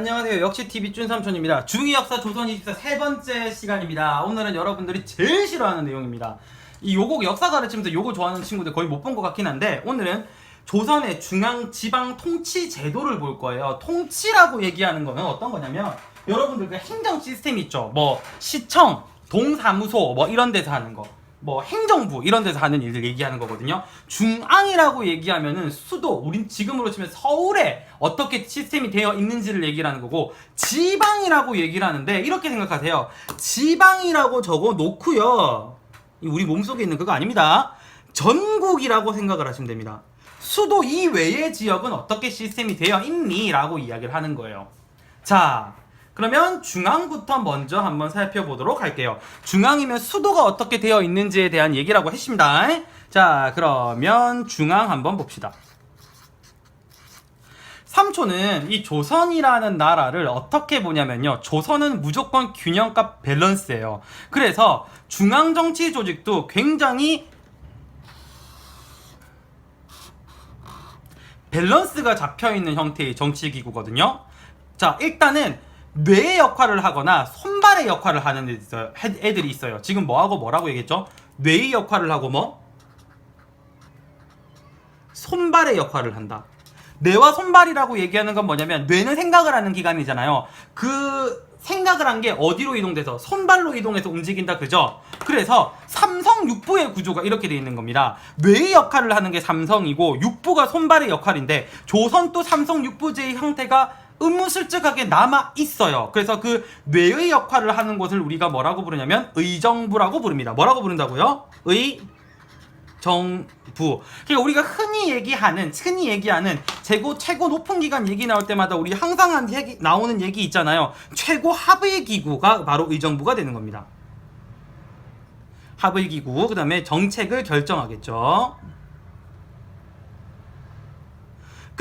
네, 안녕하세요. 역시 TV 쭌삼촌입니다. 중2 역사 조선 24 세 번째 시간입니다. 오늘은 여러분들이 제일 싫어하는 내용입니다. 이 요거 역사 가르치면서 요거 좋아하는 친구들 거의 못 본 것 같긴 한데 오늘은 조선의 중앙 지방 통치 제도를 볼 거예요. 통치라고 얘기하는 거는 어떤 거냐면 여러분들 그 행정 시스템 있죠. 뭐 시청, 동사무소 뭐 이런 데서 하는 거. 뭐 행정부 이런 데서 하는 일들 얘기하는 거거든요. 중앙이라고 얘기하면은 수도, 우린 지금으로 치면 서울에 어떻게 시스템이 되어 있는지를 얘기를 하는 거고 지방이라고 얘기를 하는데 이렇게 생각하세요. 지방이라고 적어 놓고요. 이 우리 몸속에 있는 그거 아닙니다. 전국이라고 생각을 하시면 됩니다. 수도 이외의 지역은 어떻게 시스템이 되어 있니? 라고 이야기를 하는 거예요. 자, 그러면 중앙부터 먼저 한번 살펴보도록 할게요. 중앙이면 수도가 어떻게 되어 있는지에 대한 얘기라고 했습니다. 자, 그러면 중앙 한번 봅시다. 삼촌은 이 조선이라는 나라를 어떻게 보냐면요. 조선은 무조건 균형값 밸런스예요. 그래서 중앙 정치 조직도 굉장히 밸런스가 잡혀 있는 형태의 정치 기구거든요. 자, 일단은 뇌의 역할을 하거나 손발의 역할을 하는 애들이 있어요. 지금 뭐하고 뭐라고 얘기했죠? 뇌의 역할을 하고 뭐? 손발의 역할을 한다. 뇌와 손발이라고 얘기하는 건 뭐냐면 뇌는 생각을 하는 기관이잖아요. 그 생각을 한 게 어디로 이동돼서 손발로 이동해서 움직인다 그죠? 그래서 삼성 육부의 구조가 이렇게 돼 있는 겁니다. 뇌의 역할을 하는 게 삼성이고 육부가 손발의 역할인데 조선 또 삼성 육부제의 형태가 의무실적하게 남아 있어요. 그래서 그 뇌의 역할을 하는 곳을 우리가 뭐라고 부르냐면 의정부라고 부릅니다. 뭐라고 부른다고요? 의 정부. 그러니까 우리가 흔히 얘기하는 흔히 얘기하는 최고 최고 높은 기관 얘기 나올 때마다 우리 항상 한 얘기, 나오는 얘기 있잖아요. 최고 합의 기구가 바로 의정부가 되는 겁니다. 합의 기구 그다음에 정책을 결정하겠죠.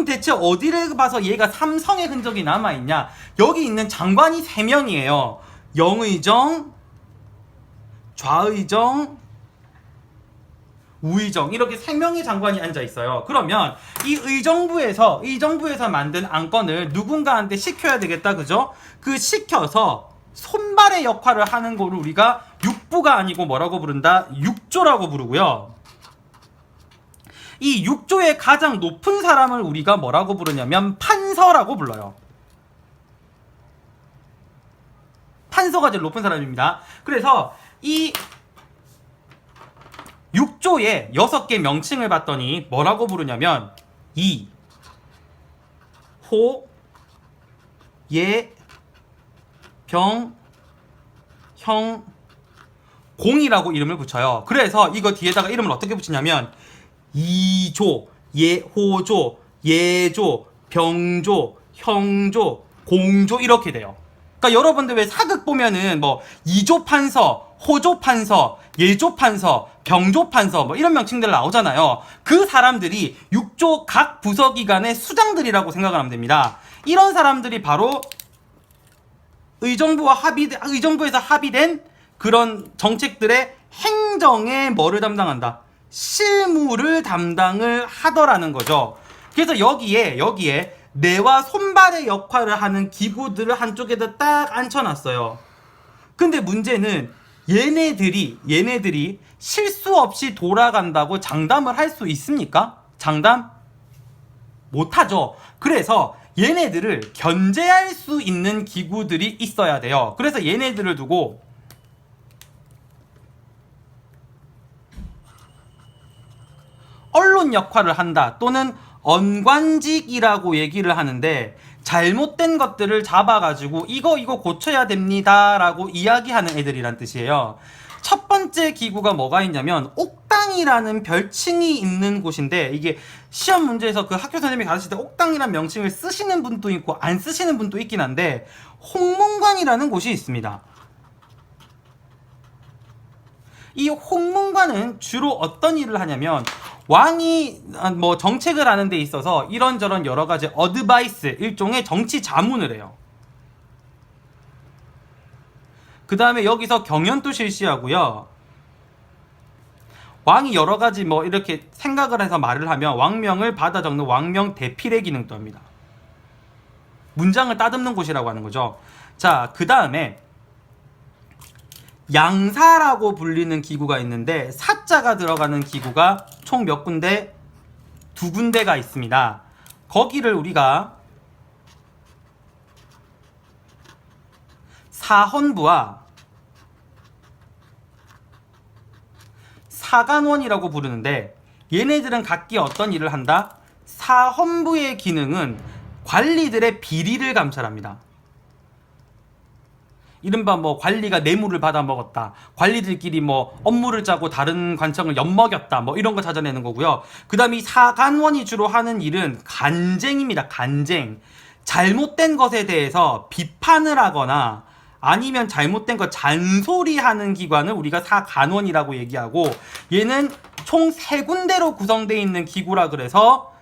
그럼 대체 어디를 봐서 얘가 삼성의 흔적이 남아 있냐? 여기 있는 장관이 세 명이에요. 영의정, 좌의정, 우의정 이렇게 세 명의 장관이 앉아 있어요. 그러면 이 의정부에서 의정부에서 만든 안건을 누군가한테 시켜야 되겠다, 그죠? 그 시켜서 손발의 역할을 하는 거를 우리가 육부가 아니고 뭐라고 부른다? 육조라고 부르고요. 이 육조의 가장 높은 사람을 우리가 뭐라고 부르냐면 판서라고 불러요. 판서가 제일 높은 사람입니다. 그래서 이 6조에 6개 명칭을 봤더니 뭐라고 부르냐면 이, 호, 예, 병, 형, 공이라고 이름을 붙여요. 그래서 이거 뒤에다가 이름을 어떻게 붙이냐면 이조, 예호조, 예조, 병조, 형조, 공조 이렇게 돼요. 그러니까 여러분들 왜 사극 보면은 뭐 이조 판서, 호조 판서, 예조 판서, 병조 판서 뭐 이런 명칭들 나오잖아요. 그 사람들이 6조 각 부서 기관의 수장들이라고 생각을 하면 됩니다. 이런 사람들이 바로 의정부와 합의 의정부에서 합의된 그런 정책들의 행정에 뭐를 담당한다. 실무를 담당을 하더라는 거죠. 그래서 여기에 여기에 뇌와 손발의 역할을 하는 기구들을 한쪽에다 딱 앉혀놨어요. 근데 문제는 얘네들이 얘네들이 실수 없이 돌아간다고 장담을 할 수 있습니까? 장담 못하죠. 그래서 얘네들을 견제할 수 있는 기구들이 있어야 돼요. 그래서 얘네들을 두고 언론 역할을 한다 또는 언관직이라고 얘기를 하는데 잘못된 것들을 잡아가지고 이거 이거 고쳐야 됩니다라고 이야기하는 애들이란 뜻이에요. 첫 번째 기구가 뭐가 있냐면 옥당이라는 별칭이 있는 곳인데 이게 시험 문제에서 그 학교 선생님이 가르칠 때 옥당이라는 명칭을 쓰시는 분도 있고 안 쓰시는 분도 있긴 한데 홍문관이라는 곳이 있습니다. 이 홍문관은 주로 어떤 일을 하냐면 왕이 아, 뭐 정책을 하는 데 있어서 이런저런 여러 가지 어드바이스 일종의 정치 자문을 해요. 그 다음에 여기서 경연도 실시하고요. 왕이 여러 가지 뭐 이렇게 생각을 해서 말을 하면 왕명을 받아 적는 왕명 대필의 기능도 합니다. 문장을 따듬는 곳이라고 하는 거죠. 자, 그 다음에 양사라고 불리는 기구가 있는데 사자가 들어가는 기구가 총 몇 군데? 두 군데가 있습니다. 거기를 우리가 사헌부와 사간원이라고 부르는데 얘네들은 각기 어떤 일을 한다? 사헌부의 기능은 관리들의 비리를 감찰합니다. 이른바 뭐 관리가 뇌물을 받아 먹었다. 관리들끼리 뭐 업무를 짜고 다른 관청을 엿먹였다. 뭐 이런 거 찾아내는 거고요. 그 다음에 이 사간원이 주로 하는 일은 간쟁입니다. 간쟁. 잘못된 것에 대해서 비판을 하거나 아니면 잘못된 거 잔소리하는 기관을 우리가 사간원이라고 얘기하고 얘는 총 세 군데로 구성되어 있는 기구라 그래서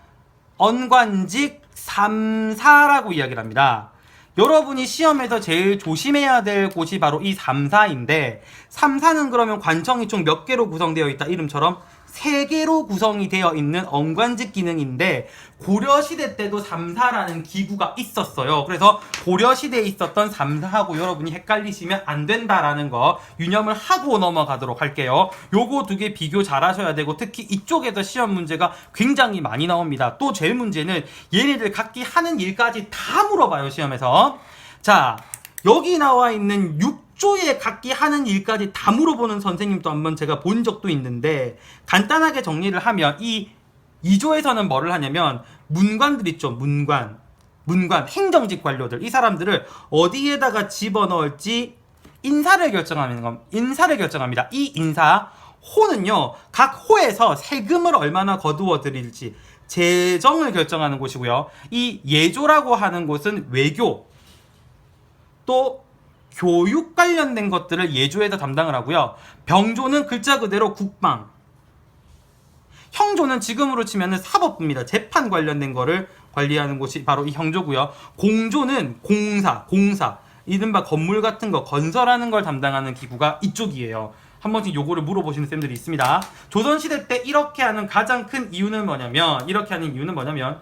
언관직 3사라고 이야기를 합니다. 여러분이 시험에서 제일 조심해야 될 곳이 바로 이 3사인데 3사는 그러면 관청이 총 몇 개로 구성되어 있다? 이름처럼 3개로 구성이 되어 있는 언관직 기능인데 고려시대 때도 3사라는 기구가 있었어요. 그래서 고려시대에 있었던 3사하고 여러분이 헷갈리시면 안 된다라는 거 유념을 하고 넘어가도록 할게요. 요거 두 개 비교 잘 하셔야 되고 특히 이쪽에서 시험 문제가 굉장히 많이 나옵니다. 또 제일 문제는 얘네들 각기 하는 일까지 다 물어봐요 시험에서. 자 여기 나와 있는 6 조에 각기 하는 일까지 다 물어보는 선생님도 한번 제가 본 적도 있는데 간단하게 정리를 하면 이 2조에서는 뭐를 하냐면 문관들 있죠 문관. 문관 행정직 관료들. 이 사람들을 어디에다가 집어넣을지 인사를 결정하는 겁 인사를 결정합니다. 이 인사 호는요 각 호에서 세금을 얼마나 거두어 드릴지 재정을 결정하는 곳이고요. 이 예조라고 하는 곳은 외교 또 교육 관련된 것들을 예조에다 담당을 하고요. 병조는 글자 그대로 국방. 형조는 지금으로 치면은 사법부입니다. 재판 관련된 거를 관리하는 곳이 바로 이 형조고요. 공조는 공사, 공사. 이른바 건물 같은 거 건설하는 걸 담당하는 기구가 이쪽이에요. 한 번씩 요거를 물어보시는 쌤들이 있습니다. 조선시대 때 이렇게 하는 가장 큰 이유는 뭐냐면, 이렇게 하는 이유는 뭐냐면,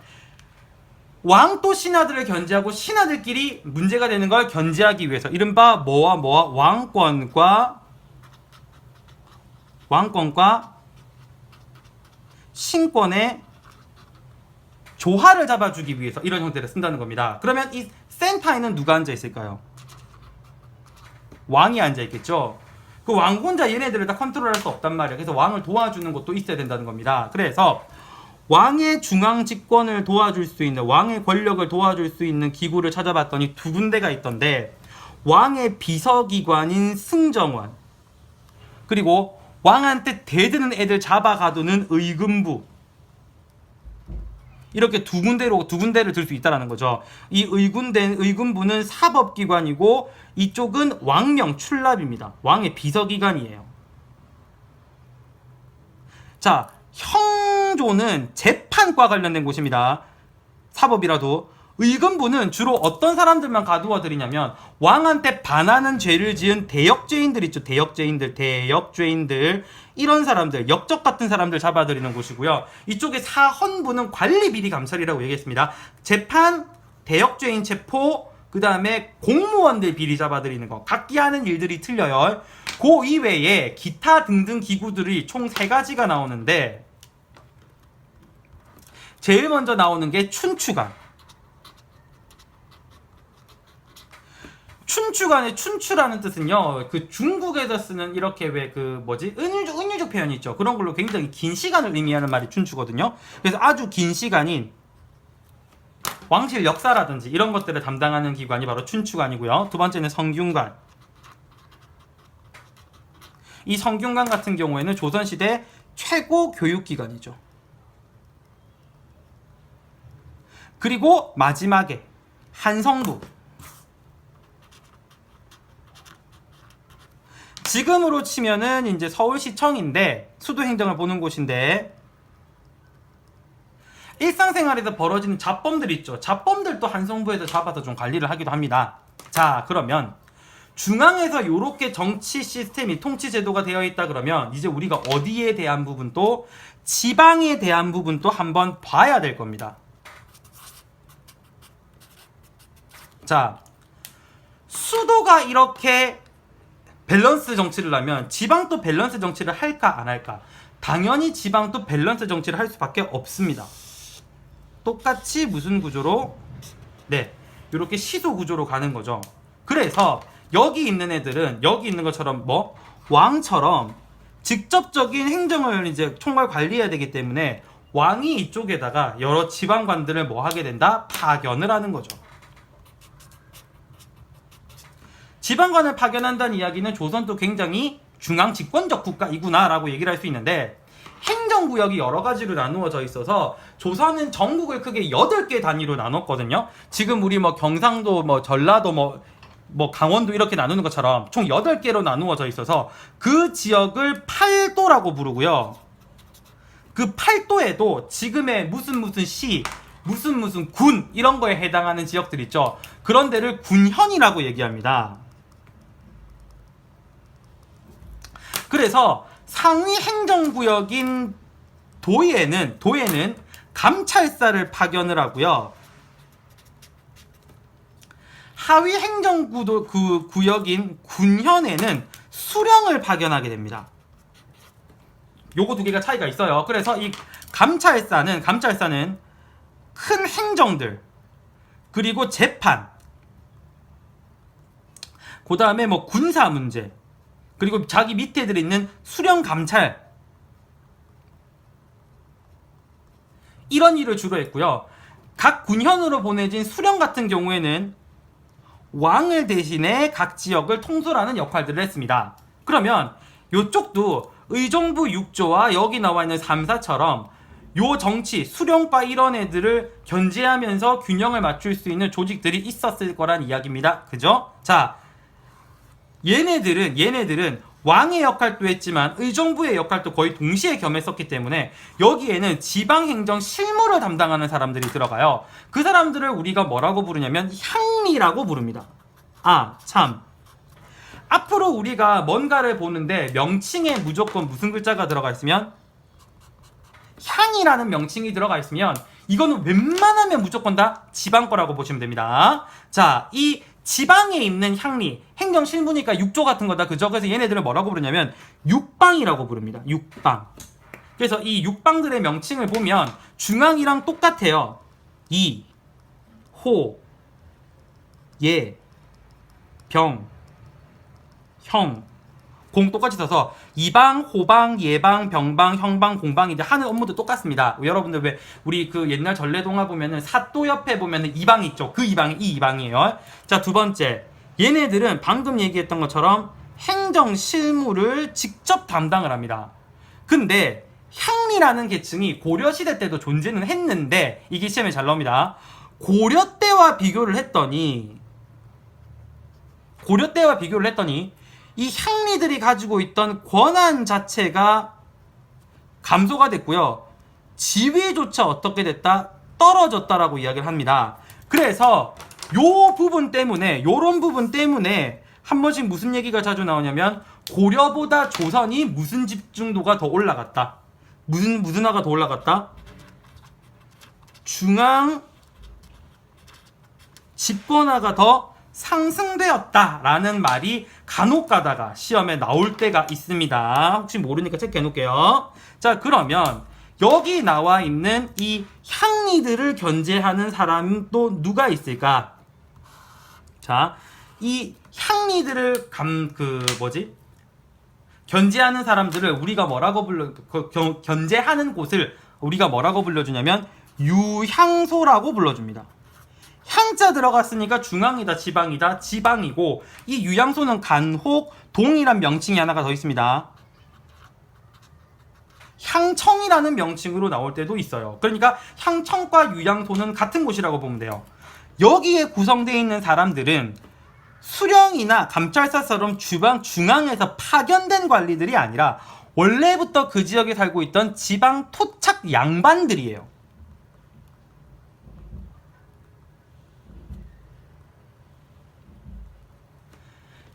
왕또 신하들을 견제하고 신하들끼리 문제가 되는 걸 견제하기 위해서 이른바 뭐와 뭐와 왕권과 왕권과 신권의 조화를 잡아주기 위해서 이런 형태를 쓴다는 겁니다. 그러면 이 센터에는 누가 앉아 있을까요? 왕이 앉아 있겠죠. 그 왕 혼자 얘네들을 다 컨트롤할 수 없단 말이에요. 그래서 왕을 도와주는 것도 있어야 된다는 겁니다. 그래서 왕의 중앙 집권을 도와줄 수 있는 왕의 권력을 도와줄 수 있는 기구를 찾아봤더니 두 군데가 있던데 왕의 비서기관인 승정원 그리고 왕한테 대드는 애들 잡아가두는 의금부 이렇게 두 군데로 두 군데를 들 수 있다라는 거죠. 이 의군대 의군부는 사법기관이고 이쪽은 왕명 출납입니다. 왕의 비서기관이에요. 자, 형 조는 재판과 관련된 곳입니다. 사법이라도 의금부는 주로 어떤 사람들만 가두어 드리냐면 왕한테 반하는 죄를 지은 대역죄인들 있죠. 대역죄인들, 대역죄인들 이런 사람들, 역적 같은 사람들 잡아들이는 곳이고요. 이쪽에 사헌부는 관리 비리 감찰이라고 얘기했습니다. 재판, 대역죄인 체포, 그 다음에 공무원들 비리 잡아들이는 거 각기 하는 일들이 틀려요. 그 이외에 기타 등등 기구들이 총 세 가지가 나오는데 제일 먼저 나오는 게 춘추관. 춘추관의 춘추라는 뜻은요, 그 중국에서 쓰는 이렇게 왜 그 뭐지 은유적 은유적 표현이 있죠. 그런 걸로 굉장히 긴 시간을 의미하는 말이 춘추거든요. 그래서 아주 긴 시간인 왕실 역사라든지 이런 것들을 담당하는 기관이 바로 춘추관이고요. 두 번째는 성균관. 이 성균관 같은 경우에는 조선시대 최고 교육기관이죠. 그리고 마지막에 한성부. 지금으로 치면은 이제 서울시청인데 수도 행정을 보는 곳인데 일상생활에서 벌어지는 잡범들 있죠. 잡범들도 한성부에서 잡아서 좀 관리를 하기도 합니다. 자, 그러면 중앙에서 이렇게 정치 시스템이 통치 제도가 되어 있다 그러면 이제 우리가 어디에 대한 부분도 지방에 대한 부분도 한번 봐야 될 겁니다. 자, 수도가 이렇게 밸런스 정치를 하면 지방도 밸런스 정치를 할까 안 할까? 당연히 지방도 밸런스 정치를 할 수밖에 없습니다. 똑같이 무슨 구조로? 네, 이렇게 시소 구조로 가는 거죠. 그래서 여기 있는 애들은 여기 있는 것처럼 뭐 왕처럼 직접적인 행정을 이제 총괄 관리해야 되기 때문에 왕이 이쪽에다가 여러 지방관들을 뭐 하게 된다? 파견을 하는 거죠. 지방관을 파견한다는 이야기는 조선도 굉장히 중앙 집권적 국가이구나라고 얘기를 할 수 있는데 행정구역이 여러 가지로 나누어져 있어서 조선은 전국을 크게 8개 단위로 나눴거든요. 지금 우리 뭐 경상도 뭐 전라도 뭐뭐 강원도 이렇게 나누는 것처럼 총 8개로 나누어져 있어서 그 지역을 팔도라고 부르고요. 그 팔도에도 지금의 무슨 무슨 시, 무슨 무슨 군 이런 거에 해당하는 지역들 있죠. 그런 데를 군현이라고 얘기합니다. 그래서 상위 행정구역인 도에는 도에는 감찰사를 파견을 하고요. 하위 행정구도 그 구역인 군현에는 수령을 파견하게 됩니다. 요거 두 개가 차이가 있어요. 그래서 이 감찰사는 감찰사는 큰 행정들 그리고 재판 그 다음에 뭐 군사 문제 그리고 자기 밑에 들어있는 수령 감찰 이런 일을 주로 했고요. 각 군현으로 보내진 수령 같은 경우에는 왕을 대신해 각 지역을 통솔하는 역할들을 했습니다. 그러면 요쪽도 의정부 6조와 여기 나와 있는 3사처럼 요 정치, 수령파 이런 애들을 견제하면서 균형을 맞출 수 있는 조직들이 있었을 거란 이야기입니다. 그죠? 자, 얘네들은 얘네들은 왕의 역할도 했지만 의정부의 역할도 거의 동시에 겸했었기 때문에 여기에는 지방행정 실무를 담당하는 사람들이 들어가요. 그 사람들을 우리가 뭐라고 부르냐면 향리라고 부릅니다. 아, 참. 앞으로 우리가 뭔가를 보는데 명칭에 무조건 무슨 글자가 들어가 있으면 향이라는 명칭이 들어가 있으면 이거는 웬만하면 무조건 다 지방 거라고 보시면 됩니다. 자, 이 지방에 있는 향리, 행정 실무니까 육조 같은 거다. 그죠? 그래서 얘네들을 뭐라고 부르냐면 육방이라고 부릅니다. 육방. 그래서 이 육방들의 명칭을 보면 중앙이랑 똑같아요. 이, 호, 예, 병, 형, 공 똑같이 써서 이방, 호방, 예방, 병방, 형방, 공방인데 하는 업무도 똑같습니다. 여러분들 왜 우리 그 옛날 전래동화 보면은 사또 옆에 보면은 이방 있죠. 그 이방이 이 이방이에요. 자, 두 번째. 얘네들은 방금 얘기했던 것처럼 행정 실무를 직접 담당을 합니다. 근데 향리라는 계층이 고려 시대 때도 존재는 했는데 이게 시험에 잘 나옵니다. 고려 때와 비교를 했더니 고려 때와 비교를 했더니 이 향리들이 가지고 있던 권한 자체가 감소가 됐고요. 지위조차 어떻게 됐다? 떨어졌다라고 이야기를 합니다. 그래서 요 부분 때문에 요런 부분 때문에 한 번씩 무슨 얘기가 자주 나오냐면 고려보다 조선이 무슨 집중도가 더 올라갔다. 무슨 무슨 화가 더 올라갔다? 중앙 집권화가 더 상승되었다라는 말이 간혹 가다가 시험에 나올 때가 있습니다. 혹시 모르니까 체크해 놓을게요. 자, 그러면 여기 나와 있는 이 향리들을 견제하는 사람도 누가 있을까? 자, 이 향리들을 감, 그, 뭐지? 견제하는 사람들을 우리가 뭐라고 불러, 그, 견, 견제하는 곳을 우리가 뭐라고 불러주냐면 유향소라고 불러줍니다. 향자 들어갔으니까 중앙이다 지방이다 지방이고 이 유양소는 간혹 동이란 명칭이 하나가 더 있습니다. 향청이라는 명칭으로 나올 때도 있어요. 그러니까 향청과 유양소는 같은 곳이라고 보면 돼요. 여기에 구성되어 있는 사람들은 수령이나 감찰사처럼 주방 중앙에서 파견된 관리들이 아니라 원래부터 그 지역에 살고 있던 지방 토착 양반들이에요.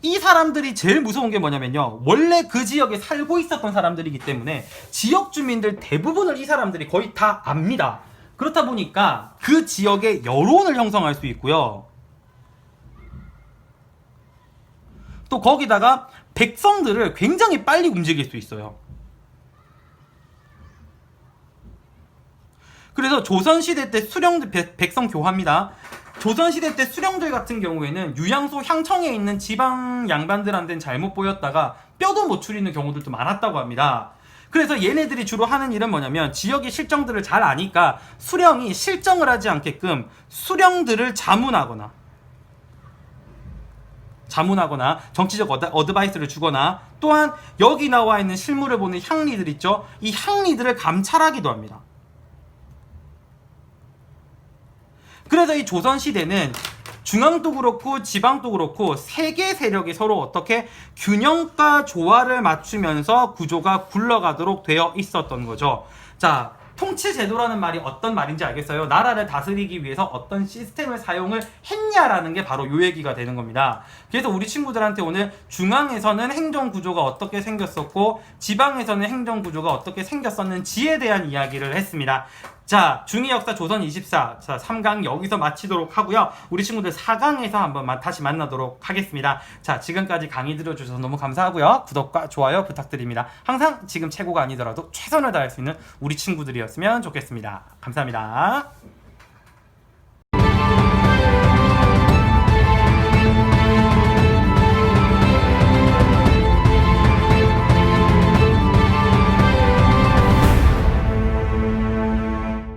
이 사람들이 제일 무서운 게 뭐냐면요. 원래 그 지역에 살고 있었던 사람들이기 때문에 지역 주민들 대부분을 이 사람들이 거의 다 압니다. 그렇다 보니까 그 지역의 여론을 형성할 수 있고요. 또 거기다가 백성들을 굉장히 빨리 움직일 수 있어요. 그래서 조선시대 때 수령 백성 교화입니다. 조선시대 때 수령들 같은 경우에는 유양소 향청에 있는 지방 양반들한테는 잘못 보였다가 뼈도 못 추리는 경우들도 많았다고 합니다. 그래서 얘네들이 주로 하는 일은 뭐냐면 지역의 실정들을 잘 아니까 수령이 실정을 하지 않게끔 수령들을 자문하거나 자문하거나 정치적 어드, 어드바이스를 주거나 또한 여기 나와 있는 실물을 보는 향리들 있죠. 이 향리들을 감찰하기도 합니다. 그래서 이 조선 시대는 중앙도 그렇고 지방도 그렇고 세계 세력이 서로 어떻게 균형과 조화를 맞추면서 구조가 굴러가도록 되어 있었던 거죠. 자, 통치 제도라는 말이 어떤 말인지 알겠어요? 나라를 다스리기 위해서 어떤 시스템을 사용을 했냐라는 게 바로 요 얘기가 되는 겁니다. 그래서 우리 친구들한테 오늘 중앙에서는 행정 구조가 어떻게 생겼었고 지방에서는 행정 구조가 어떻게 생겼었는지에 대한 이야기를 했습니다. 자, 중위 역사 조선 24. 자, 3강 여기서 마치도록 하고요. 우리 친구들 4강에서 한번 마- 다시 만나도록 하겠습니다. 자, 지금까지 강의 들어주셔서 너무 감사하고요. 구독과 좋아요 부탁드립니다. 항상 지금 최고가 아니더라도 최선을 다할 수 있는 우리 친구들이었으면 좋겠습니다. 감사합니다.